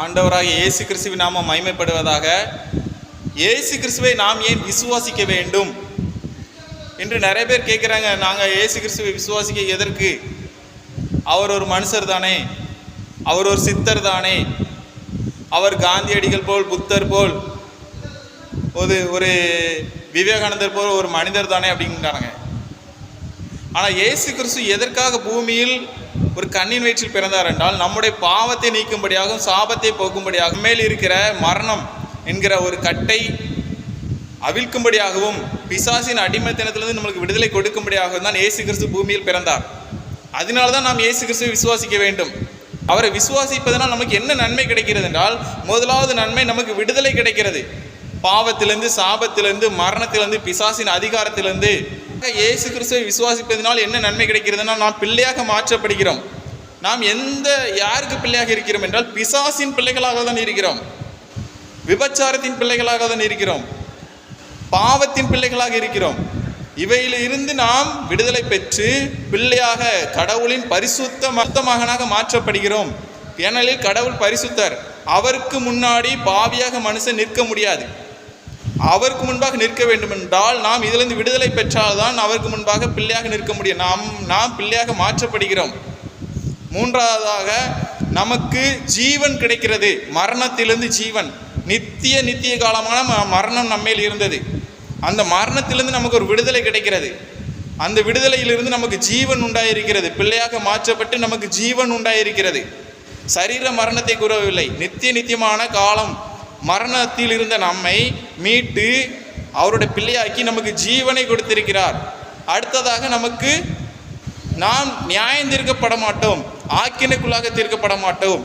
ஆண்டவராக இயேசு கிறிஸ்துவின் நாம மகிமைப்படுவதாக இயேசு கிறிஸ்துவை நாம் ஏன் விசுவாசிக்க வேண்டும்? என்று நிறைய பேர் கேட்குறாங்க நாங்கள் இயேசு கிறிஸ்துவை விசுவாசிக்க எதற்கு? அவர் ஒரு மனுஷர் தானே. அவர் ஒரு சித்தர் தானே. அவர் காந்தியடிகள் போல் புத்தர் போல் ஒரு ஒரு விவேகானந்தர் போல் ஒரு மனிதர் தானே அப்படிங்கிறாங்க ஆனால் இயேசு கிறிஸ்து எதற்காக பூமியில் ஒரு கண்ணின் வயிற்றில் பிறந்தார் என்றால் நம்முடைய பாவத்தை நீக்கும்படியாகவும் சாபத்தை போக்கும்படியாகவும் மேல் இருக்கிற மரணம் என்கிற ஒரு கட்டை அவிழ்க்கும்படியாகவும் பிசாசின் அடிமைத்தனத்திலிருந்து நம்மளுக்கு விடுதலை கொடுக்கும்படியாகவும் தான் இயேசு கிறிஸ்து பூமியில் பிறந்தார். அதனால தான் நாம் இயேசு கிறிஸ்துவை விசுவாசிக்க வேண்டும். அவரை விசுவாசிப்பதனால் நமக்கு என்ன நன்மை கிடைக்கிறது என்றால் முதலாவது நன்மை நமக்கு விடுதலை கிடைக்கிறது. பாவத்திலிருந்து சாபத்திலிருந்து மரணத்திலிருந்து பிசாசின் அதிகாரத்திலிருந்து இயேசு கிறிஸ்துவை விசுவாசிப்பதனால் என்ன நன்மை கிடைக்கிறதுனா நாம் பிள்ளையாக மாற்றப்படுகிறோம். நாம் எந்த யாருக்கு பிள்ளையாக இருக்கிறோம் என்றால் பிசாசின் பிள்ளைகளாக தான் இருக்கிறோம். விபச்சாரத்தின் பிள்ளைகளாக தான் இருக்கிறோம். பாவத்தின் பிள்ளைகளாக இருக்கிறோம். இவையிலிருந்து நாம் விடுதலை பெற்று பிள்ளையாக கடவுளின் பரிசுத்த மத்த மகனாக மாற்றப்படுகிறோம். ஏனெனில் கடவுள் பரிசுத்தர். அவருக்கு முன்னாடி பாவியாக மனுஷன் நிற்க முடியாது. அவருக்கு முன்பாக நிற்க வேண்டுமென்றால் நாம் இதிலிருந்து விடுதலை பெற்றால்தான் அவருக்கு முன்பாக பிள்ளையாக நிற்க முடியும். நாம் நாம் பிள்ளையாக மாற்றப்படுகிறோம். மூன்றாவதாக நமக்கு ஜீவன் கிடைக்கிறது. மரணத்திலிருந்து ஜீவன். நித்திய நித்திய காலமான ம- மரணம் நம்மேல் இருந்தது. அந்த மரணத்திலிருந்து நமக்கு ஒரு விடுதலை கிடைக்கிறது. அந்த விடுதலையிலிருந்து நமக்கு ஜீவன் உண்டாயிருக்கிறது. பிள்ளையாக மாற்றப்பட்டு நமக்கு ஜீவன் உண்டாயிருக்கிறது. சரீர மரணத்தை கூறவில்லை. நித்திய நித்தியமான காலம் மரணத்தில் இருந்த நம்மை மீட்டு அவருடைய பிள்ளையாக்கி நமக்கு ஜீவனை கொடுத்திருக்கிறார். அடுத்ததாக நமக்கு நாம் நியாயம் தீர்க்கப்பட மாட்டோம். ஆக்கினைக்குள்ளாக தீர்க்கப்பட மாட்டோம்.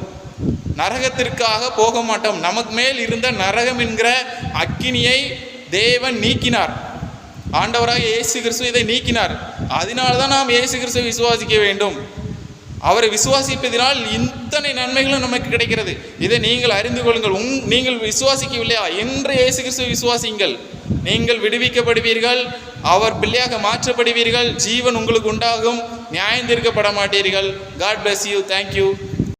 நரகத்திற்காக போக மாட்டோம். நமக்கு மேல் இருந்த நரகம் என்கிற அக்கினியை தேவன் நீக்கினார். ஆண்டவராக இயேசு கிறிஸ்து இதை நீக்கினார். அதனால தான் நாம் இயேசு கிறிஸ்துவை விசுவாசிக்க வேண்டும். அவரை விசுவாசிப்பதினால் இத்தனை நன்மைகளும் நமக்கு கிடைக்கிறது. இதை நீங்கள் அறிந்து கொள்ளுங்கள். உங் நீங்கள் விசுவாசிக்கவில்லையா? என்று இயேசு கிறிஸ்து விசுவாசிங்கள் நீங்கள் விடுவிக்கப்படுவீர்கள். அவர் பிள்ளையாக மாற்றப்படுவீர்கள். ஜீவன் உங்களுக்கு உண்டாகும். நியாயம் தீர்க்கப்பட மாட்டீர்கள் காட் பிளஸ் யூ தேங்க்யூ